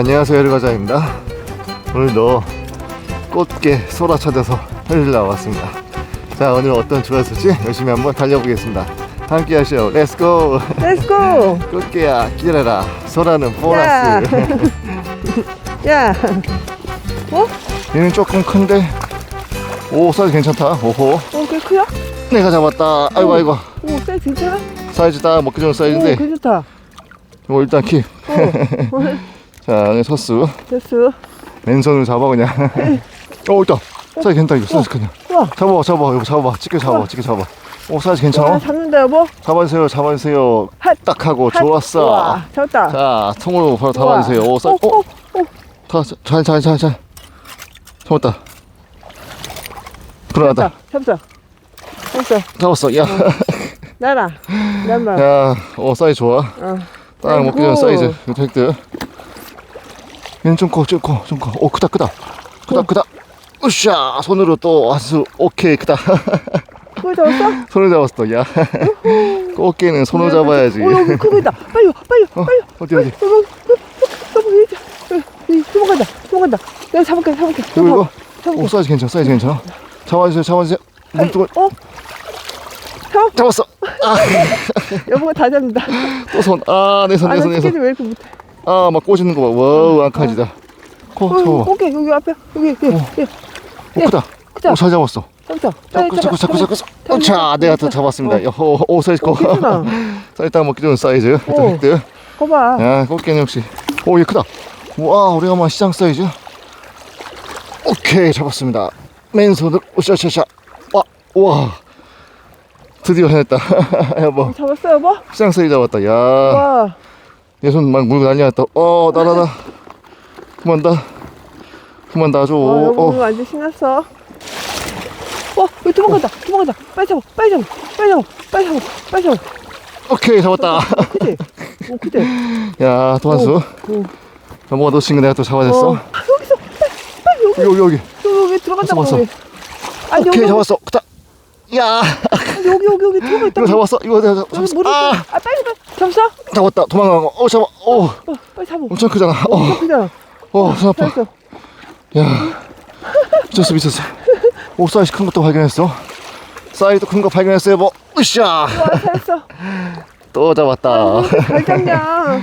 안녕하세요 여르과자입니다. 오늘도 꽃게 소라 찾아서 헬을 나왔습니다. 자 오늘 어떤 주가 있을지 열심히 한번 달려보겠습니다. 함께 하시오. 렛츠고 렛츠고! 꽃게야 기다려라. 소라는 보너스. 야! 얘는 조금 큰데 오 사이즈 괜찮다. 오호. 어, 꽤 크야? 내가 잡았다. 아이고 아이고. 오, 사이즈 괜찮아? 사이즈 딱 먹기 좋은 오, 사이즈인데. 괜찮다. 이거 일단 킵 어, 자, 서스 됐어. 맨손으로 잡아 그냥 어 있다 사이즈 괜찮다 이거 사이즈 그냥 우와. 잡아봐 잡아봐 이거 잡아봐 찍게 잡아봐 찍게 잡아 오 사이즈 와, 괜찮아? 잡는다, 여보? 잡아주세요 잡아주세요 핫. 딱 하고 핫. 좋았어 우와, 잡았다. 자 통으로 바로 우와. 담아주세요 오 사이즈 어, 어? 어, 어. 다잘 잘 잘 잘 잡았다 불안하다 잡았어. 잡았어. 잡았어 야, 나라. 나라. 야, 오 사이즈 좋아 어. 딱 먹기 아이고. 사이즈 획득 얘는 좀 커 좀 커 좀 커 오 크다 크다 크다 어. 크다 으쌰 손으로 또 아주 오케이 크다 그거 잡았어? 손을 잡았어 야 꽃게는 손으로 잡아야지 오, 여기 그거 있다. 빨리 와, 빨리 와, 어, 빨리 와. 어 디 어디 여보, 여기 있다. 여기, 도망간다, 도망간다. 내가 잡을게, 잡을게. 이거 이거. 오 사이즈 괜찮아 사이즈 괜찮아 잡아주세요 잡아주세요 몸뚱을 어? 잡, 잡았어 여보가 다 잡는다. 또 손 아 내손 아, 내나손내 손 왜 이렇게 못해? 아 막 꽂는 거 봐. 와우 안카지다. 코 어, 잡아봐 꽃게 여기 앞에 여기 여기 어. 여기. 오 크다. 크다. 오 잘 잡았어. 잡자. 잡고 잡고 잡고 잡고 자 내가 더 잡았습니다. 야, 오, 오 사이즈 커. 사이즈 딱 먹기 좋은 사이즈. 어. 획득 거봐. 야 꽃게는 역시. 오 얘 크다. 와 오래간만 시장 사이즈. 오케이 잡았습니다. 맨손으로 오샤샤샤. 와 와. 드디어 해냈다. 여보. 잡았어 여보? 시장 사이즈 잡았다. 야 내 와. 손막 물고 난리 났다 어 나나나 그만 다 그만 놔줘 어, 여보 어. 완전 신났어. 와, 여기 도망간다. 도망간다. 빨리 잡아. 빨리 잡아. 빨리 잡아. 빨리 잡아. 빨리 잡아. 오케이 잡았다 크지? 오, 크지? 야 도한수 오. 넘어가 놓친 거 내가 또 잡아냈어 어. 아, 여기서 빨리, 빨리 여기 여기 여기 여기 여기 들어간다고 왔어, 여기. 아니 오케이 여기 잡았어 크다 야 아니, 여기 여기 여기 들어가 있다. 이거 잡았어 이거 내가 여기 잡았어 물을 아아 빨리 빨리 잡았어? 잡았다 도망간 거어 잡아 어 어, 빨리 잡아. 엄청 크잖아 어, 어 크잖아. 어, 손 아파. 잘했어. 야, 미쳤어, 미쳤어. 오, 사이즈 큰 것도 발견했어. 사이즈 큰 거 발견했어요, 뭐. 으쌰! 와, 잘했어. 또 잡았다. 잘 잡냐?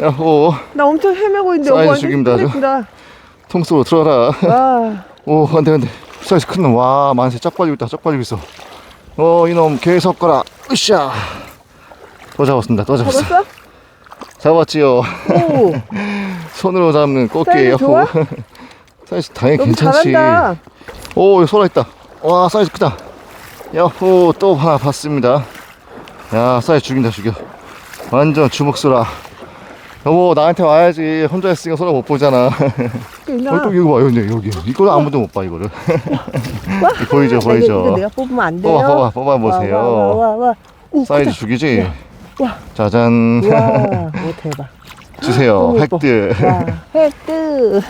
야호, 나 엄청 헤매고 있는데 사이즈 죽입니다, 아주. 힘들다. 통 속으로 들어가라. 와, 오, 안 돼, 안 돼. 사이즈 큰 놈. 와, 만세 쫙 빠지고 있다, 쫙 빠지고 있어. 어, 이놈 계속 가라. 으쌰! 또 잡았습니다, 또 잡았어. 잡았어? 잡았지요. 오, 손으로 잡는 꽃게예요. 사이즈 좋아? 사이즈 당연히 너무 괜찮지. 잘한다. 오, 소라 있다. 와, 사이즈 크다. 야호, 또 하나 봤습니다. 야, 사이즈 죽인다, 죽여. 완전 주먹소라. 여보, 나한테 와야지. 혼자 있으니까 소라 못 보잖아. 꽤 있나? 어, 또 여기 봐, 여기, 여기. 이거를 아무도 못 봐, 이거를. 와, 보이죠, 나 이거, 보이죠. 이거 내가 뽑으면 안 돼요. 뽑아, 뽑아, 뽑아 보세요. 와, 와, 와, 와. 오, 사이즈 크다. 죽이지? 와. 짜잔. 와, 오 대박. 주세요. 너무 예뻐. 획득. 와, 획득.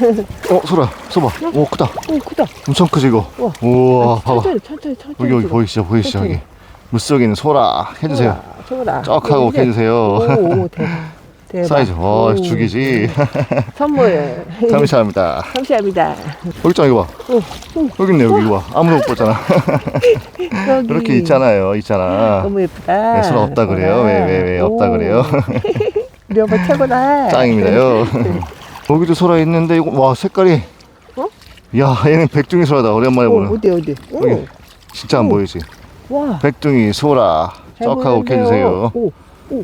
어, 소라, 써봐. 오, 크다. 오, 크다. 엄청 크지, 이거. 우와. 우와, 봐봐. 천천히, 천천히, 천천히. 여기, 여기. 보이시죠, 보이시죠, 천천히. 여기. 물속에 있는 소라. 해주세요. 저거다. 쫙 하고 해주세요. 오, 오, 대박. 대박. 사이즈, 와, 오. 죽이지. 선물. 감사합니다. 감사합니다. 여기 있잖아, 이거 봐. 여기 있네, 여기 이거 봐. 아무도 못 봤잖아. 여기. 이렇게 있잖아요, 있잖아. 너무 예쁘다. 네, 손 없다 그래요? 왜, 왜, 왜 없다 오. 그래요? 우리 최고다. 짱입니다요. 여기도 소라 있는데, 이거, 와, 색깔이. 어? 야, 얘는 백둥이 소라다. 오랜만에 어, 보는. 어디 어디? 오, 여기. 진짜 안 오. 보이지? 와. 백둥이 소라. 잘 쩍 하고 보이는데요. 캐주세요. 오,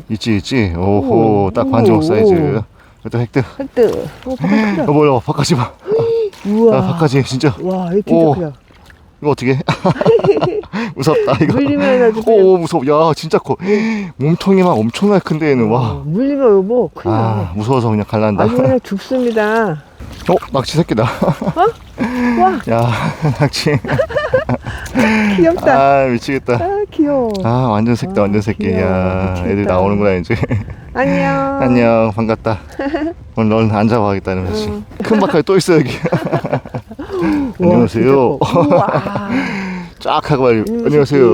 있지, 있지. 오호, 오. 딱 오. 사이즈. 이것도 획득. 획득. 오, 바깥 크다. 여보, 여보, 바깥이 봐. 우와. 아, 바깥이 진짜. 와, 이거 오. 진짜 크다. 이거 어떻게? 무섭다, 이거. 물리면 아주 그냥- 오, 무서워. 야, 진짜 커. 몸통이 막 엄청나게 큰데, 얘는. 어, 와. 물리면 여보 큰일 아, 나. 무서워서 그냥 갈란다. 아주 그냥 죽습니다. 어, 낙지 새끼다. 와, 야, 낙지. 귀엽다. 아, 미치겠다. 아, 귀여워. 아, 완전 새끼다, 아, 완전 새끼. 귀여워. 야, 미치겠다. 애들 나오는구나, 이제. 안녕. 안녕, 반갑다. 오늘 넌 안 잡아야겠다, 이러면서. 응. 큰 바카이 또 있어, 여기. 와, 안녕하세요. 커. 우와. 쫙 하고. 이놈의 안녕하세요.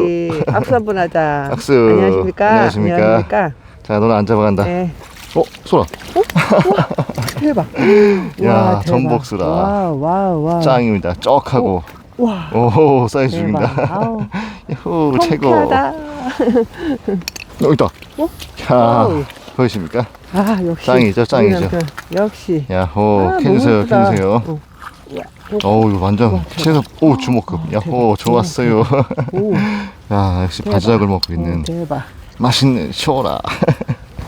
악수 한번 하자. 악수. 안녕하십니까? 안녕하십니까? 안녕하십니까? 자, 너는 안 잡아간다. 네. 어, 소라. 대박. 야, 와, 대박. 전복수라. 와, 와, 와. 짱입니다. 쩍 하고. 와. 오, 사이즈. 아우, 야호, 최고. 여기 있다. 어? 야. 보이십니까? 아, 역시. 짱이죠, 짱이죠. 역시. 야호, 아, 너무 예쁘다. 캐주세요. 어. 야, 어우, 완전 와, 최소, 오, 주먹급. 어, 야호. 좋았어요. 오, 야, 역시. 바지락을 먹고 있는 어, 대박. 맛있는 쇼라.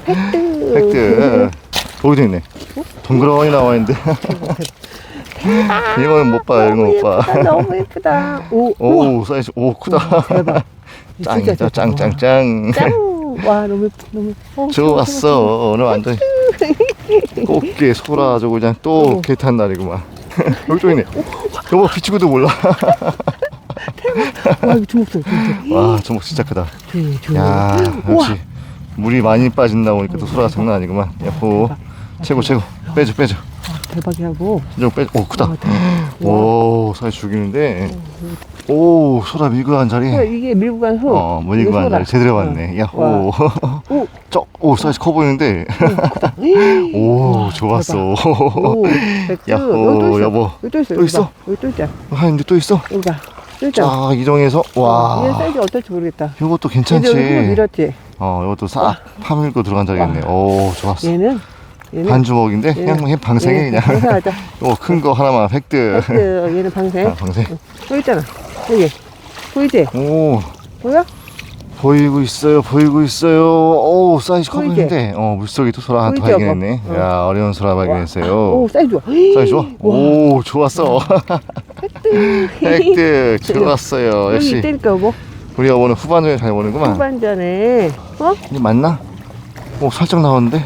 획득. 획득. 거기도 있네. 동그라니 나와 있는데. 이거는 못 봐, 이거 못 봐. 너무 예쁘다. 오. 오, 사이즈, 오, 크다. 대박. 짱이다, 대박. 짱, 짱, 짱. 짱. 와, 너무 예쁘, 너무. 어, 좋았어. 오늘 완전 꽃게 소라 아주 그냥 또 어. 개탄 날이구만. 여기 또 있네. 여보 비치고도 몰라. 와, 이거 주먹질, 주먹질. 와 주먹 진짜 크다. 조용히. 야. 역시 물이 많이 빠진다 보니까 또 소라가 장난 아니구만. 야호 최고 최고 빼줘 빼줘. 대박이라고. 좀 빼줘. 오 크다. 와, 대박. 오 사이 죽이는데. 오 소라 밀고 간 자리. 야, 이게 밀고 간 소. 어 밀고 간 자리 제대로 봤네. 야호. 오, 쩍 오 사이즈 커 보이는데. 오 좋았어. 오, 백수. 야호 여보. 여기 또 있어. 또 여기 있어? 봐. 여기 또 있다. 하는데 또 있어? 여기 봐. 또 있다. 이동해서 얘 와 사이즈 어떨지 모르겠다. 이것도 괜찮지 밀었지. 어 이것도 싹 파밀고 들어간 자리겠네 오 좋았어 얘는 얘는 반 주먹인데 얘는- 그냥 해 방생해 얘는 그냥 방생하자. 이거 큰거 하나만 획득 그 얘는 방생. 아, 방생 여기 있잖아. 여기. 보이지? 오 보여? 보이고 있어요 보이고 있어요 오 사이즈 커 보이지? 보이는데 어 물속에 또 소라 하나 발견했네 뭐? 어. 야 어려운 소라 발견했어요 오, 사이즈 좋아. 사이즈 좋아 와. 오 좋았어 획득 좋았어요 여기 역시 있다니까 뭐 우리 어머는 후반전에 잘 보는구만 후반전에 어? 이게 맞나? 오 살짝 나왔는데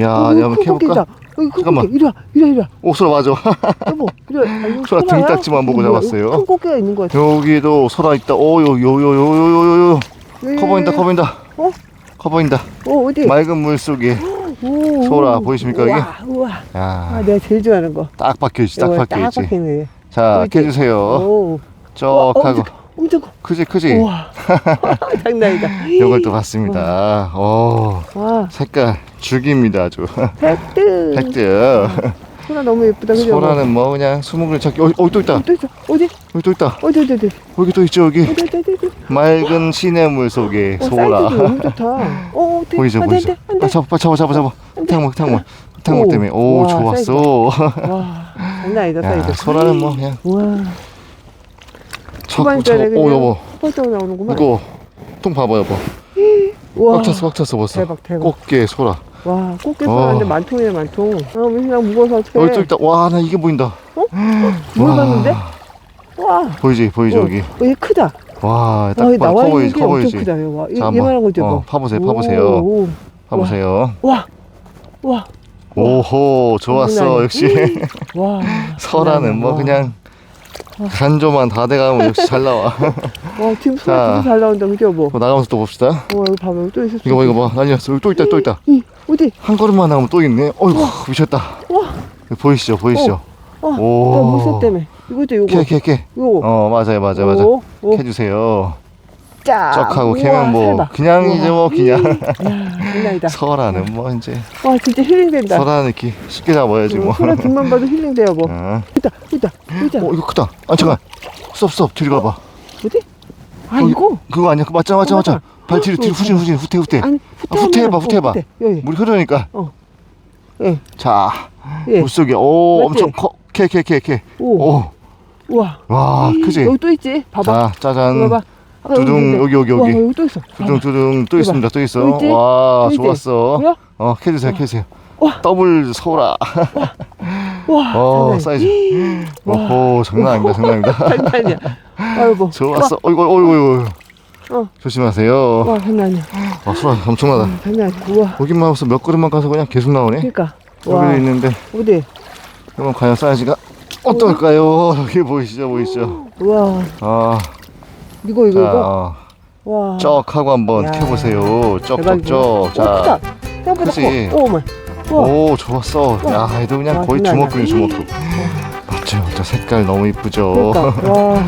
야 어, 내가 한번 큰 캐볼까? 여기 큰 잠깐만. 이리 와, 이리 와, 이리 와. 오 소라 맞아 여보, 이리 와. 아, 이거 소라 소라야? 등딱지만 보고 이거 뭐야? 잡았어요. 큰 꽃게가 있는 거 같아. 여기도 소라 있다. 오 요 요 요 요 요 요 요. 여기, 커 보인다, 커 보인다. 어? 커 보인다. 어, 어디? 맑은 물 속에 오, 소라 오. 보이십니까, 여기? 우와, 우와. 아, 야, 내가 제일 좋아하는 거. 딱 박혀 있지, 딱 이거 박혀 딱 있지. 박히네. 자, 보이지? 오. 쩍 와, 하고. 엄청, 엄청 커. 크지, 크지. 우와. 장난이다. 이걸 또 봤습니다. 오, 와, 색깔 죽입니다, 아주. 획득. 획득. 소라 너무 예쁘다. 그죠? 소라는 뭐 그냥 수목을 찾기. 어, 어, 또 있다. 또 있어. 어디? 여기 또 있다. 어디, 어디, 어디? 여기 또 있죠, 여기. 어디, 어디, 어디? 어디? 맑은 시냇물 속에 어, 소라. 사이즈도 너무 좋다. 어, 어, 돼. 보이죠, 안 돼, 보이죠. 안 돼, 아, 잡아, 잡아, 잡아, 잡아. 탕물, 탕물. 탕물 오. 때문에. 오, 와, 좋았어. 안 돼. 와, 장난 아니다, 야, 사이즈. 소라는 뭐 그냥 후반전에 쳐. 오, 여보. 펄쩍 나오는구만. 이거 통 봐봐, 여보. 꽉 찼어, 꽉 찼어, 벌써. 대박, 대박. 꽃게 소라. 와, 꽃게 어. 소라인데 만통이네, 만통. 아, 왜 그냥 무거워서 어떡해. 여기 또 있다. 와, 나 이게 보인다. 뭘 와. 봤는데? 와. 보이지, 보이지, 어, 여기. 어, 얘 크다. 와, 딱 와, 얘 봐. 나와 커 있는 보이지, 게커 엄청 보이지. 크다. 얘 와, 얘, 자, 얘만한 한번, 어, 뭐. 파보세요, 오, 파보세요. 오. 봐보세요. 와. 와. 오호, 좋았어, 역시. 와. 설아는 뭐 와. 그냥 간조만 다 돼가면 역시 잘 나와. 와, 지금 자. 진짜 잘 나온다, 그죠, 뭐. 뭐 나가면서 또 봅시다. 와, 여기 봐봐, 여기 또수 이거 봐, 있어. 이거 봐. 난리 났어. 여기 또 있다, 또 있다. 이, 어디? 한 걸음만 나가면 또 있네. 어이구, 미쳤다. 와. 보이시죠, 보이시죠? 와, 오. 나 물새 때문에. 이것도 요거. 캐, 캐, 캐. 요거. 어, 맞아요, 맞아요, 맞아요. 오, 오. 캐주세요. 짜. 쩍하고 우와, 캐면 뭐 살봐. 그냥 우와. 이제 뭐 그냥 야, 장난이다. 설아는 뭐 이제 와, 진짜 힐링된다. 설아는 이렇게 쉽게 잡아야지 뭐. 소라 등만 봐도 힐링돼요, 뭐. 어. 있다, 있다, 있다. 어, 이거 크다. 아, 잠깐. 스톱, 스톱. 뒤로 가봐. 어디? 아, 여기, 이거? 그거 아니야? 맞잖아, 맞잖아, 어, 맞잖아. 발 뒤로, 뒤로, 후진, 후진, 후퇴, 후퇴. 아니, 아, 후퇴해봐, 후퇴해봐. 어, 후퇴. 여기. 물이 흐르니까. 예. 자, 예. 물속에, 오, 맞지? 엄청 커. 캐, 캐, 캐, 캐. 오. 오, 우와. 와, 크지? 여기 또 있지? 봐봐. 자, 짜잔. 봐봐. 아까 두둥. 여기, 여기, 와, 여기. 여기 또 있어. 두둥, 두둥. 또. 있습니다, 또 있어. 또 있지? 와, 또 있지? 좋았어. 뭐야? 어, 캐주세요, 캐주세요. 와. 더블 소라. 와. 어, 장난 사이즈. 와. 오호, 장난 아닙니다, 장난. 장난이야. 아이고. 좋았어. 어이구, 어이구, 어이구. 어. 조심하세요. 와, 장난이야. 와, 소라 엄청나다. 어, 장난 아니야. 우와. 여기만 와서 몇 걸음만 가서 그냥 계속 나오네. 그러니까. 와. 여기 있는데, 어디? 그러면 과연 사이즈가 어떨까요? 여기 보이시죠, 보이시죠? 우와. 아, 이거, 이거, 자, 이거. 어, 와. 쩍 하고 한번 야. 캐보세요. 쩍, 쩍, 대박이다. 쩍. 오, 크다. 자, 생각보다? 커. 오, 마. 와. 오, 좋았어. 와. 야, 얘도 그냥 와, 거의 장난 주먹급이 주먹급. 맞죠? 저 색깔 너무 이쁘죠? 그러니까. 와.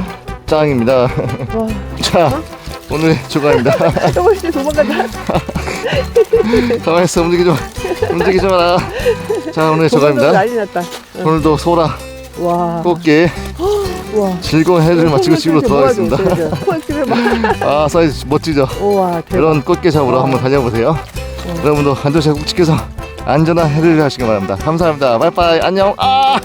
짱입니다. 와. 자, 오늘의 조가입니다. 조금씩 도망간다. 가만히 있어, 움직이지 마. 움직이지 마라. 자, 오늘 저가입니다. 난리 났다. 오늘도 소라, 와. 꽃게, 와. 즐거운 해를 마치고 집으로 돌아가겠습니다. 아, 사이즈 멋지죠? 우와, 대박. 이런 꽃게 잡으러 와. 한번 다녀보세요. 여러분도 안전차에 꼭 지켜서 안전한 해를 하시기 바랍니다. 감사합니다. 빠이빠이. 안녕. 아!